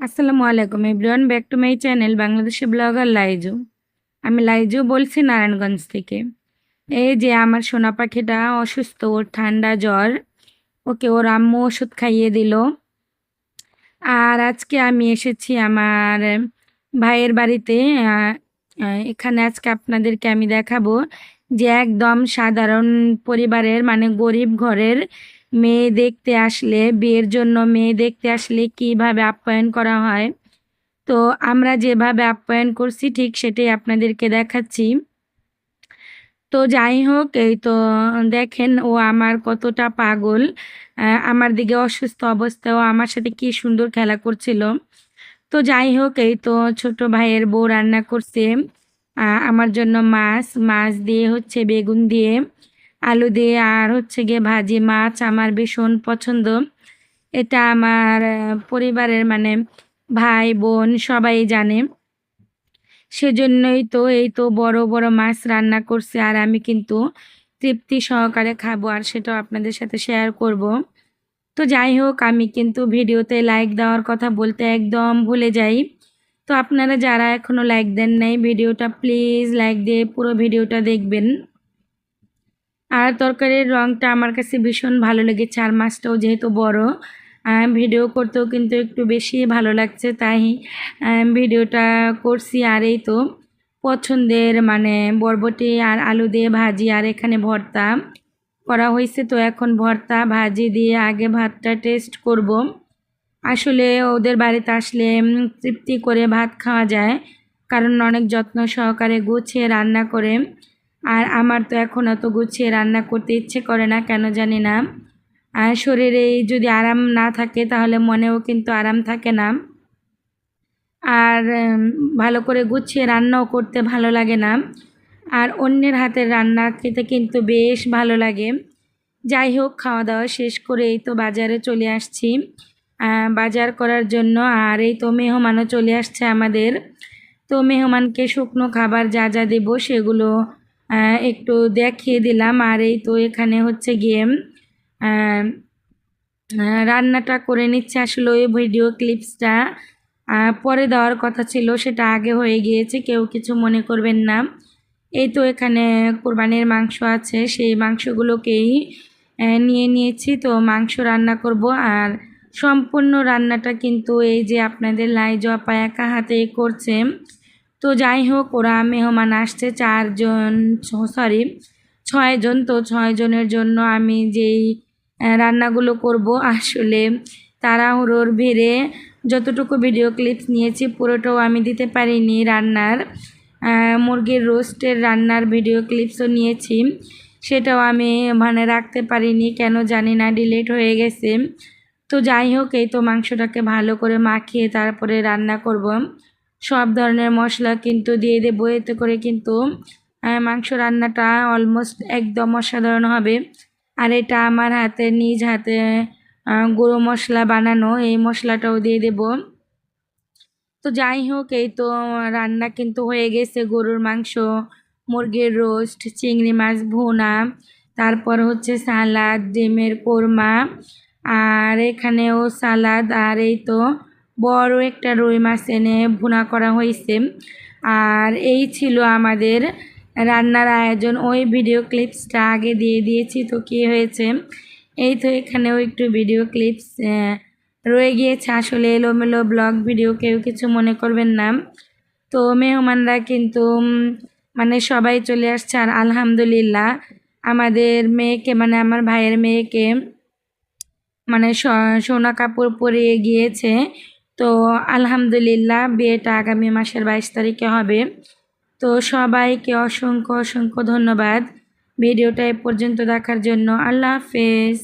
আসসালামু আলাইকুম everyone, back to my channel Bangladeshi blogger Laiju. আমি লাইজু বলছি নারায়ণগঞ্জ থেকে। এই যে আমার সোনা পাখিটা অসুস্থ, ওর ঠান্ডা জ্বর, ওকে ওর আম্মু ওষুধ খাইয়ে দিল। আর আজকে আমি এসেছি আমার ভাইয়ের বাড়িতে। এখানে আজকে আপনাদেরকে আমি দেখাবো যে একদম সাধারণ পরিবারের মানে গরিব ঘরের মেয়ে দেখতে আসলে, বিয়ের জন্য মেয়ে দেখতে আসলে কীভাবে আপ্যায়ন করা হয়? তো আমরা যেভাবে আপ্যায়ন করছি ঠিক সেটাই আপনাদেরকে দেখাচ্ছি। তো যাই হোক, এই তো দেখেন ও আমার কতটা পাগল। আমার দিকে অসুস্থ অবস্থায় ও আমার সাথে কি সুন্দর খেলা করছিল। তো যাই হোক, এই তো ছোট ভাইয়ের বউ রান্না করছে। আমার জন্য মাছ মাছ দিয়ে হচ্ছে বেগুন দিয়ে। আলু দিয়ে আর হচ্ছে গিয়ে ভাজি মাছ আমার ভীষণ পছন্দ। এটা আমার পরিবারের মানে ভাই, বোন সবাই জানে। সেজন্যই তো এই তো বড় বড় মাছ রান্না করছে আর আমি কিন্তু তৃপ্তি সহকারে খাব আর সেটাও আপনাদের সাথে শেয়ার করব। তো যাই হোক, আমি কিন্তু ভিডিওতে লাইক দেওয়ার কথা বলতে একদম ভুলে যাই। তো আপনারা যারা এখনও লাইক দেন নাই ভিডিওটা প্লিজ লাইক দিয়ে পুরো ভিডিওটা দেখবেন। আর তরকারির রঙটা আমার কাছে ভীষণ ভালো লেগেছে, আর মাছটাও যেহেতু বড় ভিডিও করতেও কিন্তু একটু বেশি ভালো লাগছে, তাই ভিডিওটা করছি আর এই তো পছন্দের মানে বরবটি আর আলু দিয়ে ভাজি, আর এখানে ভর্তা করা হয়েছে, তো এখন ভর্তা, ভাজি দিয়ে আগে ভাতটা টেস্ট করব। আসলে ওদের বাড়িতে আসলে তৃপ্তি করে ভাত খাওয়া যায়, কারণ অনেক যত্ন সহকারে গুছিয়ে রান্না করে আর আমার তো এখন অত গুছিয়ে রান্না করতে ইচ্ছে করে না, কেন জানি না। আর শরীরে যদি আরাম না থাকে, তাহলে মনেও কিন্তু আরাম থাকে না। আর ভালো করে গুছিয়ে রান্নাও করতে ভালো লাগে না। আর অন্যের হাতের রান্না খেতে কিন্তু বেশ ভালো লাগে। যাই হোক, খাওয়া দাওয়া শেষ করে এই তো বাজারে চলে আসছি। বাজার করার জন্য আর এই তো মেহমানও চলে আসছে আমাদের। তো মেহমানকে শুকনো খাবার যা যা দেবো সেগুলো একটু দেখিয়ে দিলাম। আর এই তো এখানে হচ্ছে আহ, রান্নাটা করে নিচ্ছে আসলে ওই ভিডিও ক্লিপসটা। পরে দেওয়ার কথা ছিল সেটা আগে হয়ে গিয়েছে কেউ কিছু মনে করবেন না। এই তো এখানে কোরবানির মাংস আছে সেই মাংসগুলোকেই নিয়ে নিয়েছি। তো মাংস রান্না করব। আর সম্পূর্ণ রান্নাটা কিন্তু এই যে আপনাদের লাইজ আপা একা হাতে করছে তো যাই হোক ওরা মেহমান আসছে চারজন সরি ছয়জন। তো ছয়জনের জন্য আমি যেই রান্নাগুলো করব, আসলে তাড়াহুড়োর ভিড়ে যতটুকু ভিডিও ক্লিপস নিয়েছি, পুরোটাও আমি দিতে পারিনি রান্নার। মুরগির রোস্টের রান্নার ভিডিও ক্লিপসও নিয়েছি। সেটাও আমি মানে রাখতে পারিনি, কেন জানি না ডিলেট হয়ে গেছে। তো যাই হোক এই তো মাংসটাকে ভালো করে মাখিয়ে তারপরে রান্না করব। সব ধরনের মশলা কিন্তু দিয়ে দেবো, এতে করে কিন্তু মাংস রান্নাটা অলমোস্ট একদম অসাধারণ হবে। আর এটা আমার হাতে, নিজ হাতে গুঁড়ো মশলা বানানো, এই মশলাটাও দিয়ে দেব। তো যাই হোক, এই তো রান্না কিন্তু হয়ে গেছে, গরুর মাংস, মুরগির রোস্ট, চিংড়ি মাছ ভুনা, তারপর হচ্ছে সালাদ, ডিমের কোরমা, আর এখানেও সালাদ, আর এই তো বড় একটা রুই মাছ এনে ভুনা করা হয়েছে। আর এই ছিল আমাদের রান্নার আয়োজন। ওই ভিডিও ক্লিপসটা আগে দিয়ে দিয়েছি তো কী হয়েছে? এই তো এখানেও একটু ভিডিও ক্লিপস রয়ে গিয়েছে। আসলে এলোমেলো ব্লগ ভিডিও কেউ কিছু মনে করবেন না। তো মেহমানরা কিন্তু মানে সবাই চলে আসছে। আর আলহামদুলিল্লাহ আমাদের মেয়েকে মানে আমার ভাইয়ের মেয়েকে মানে সোনা কাপড় পরিয়ে গিয়েছে। তো আলহামদুলিল্লাহ বিয়েটা আগামী মাসের বাইশ তারিখে হবে। তো সবাইকে অসংখ্য অসংখ্য ধন্যবাদ। ভিডিওটা এ পর্যন্ত দেখার জন্য আল্লাহ হাফেজ।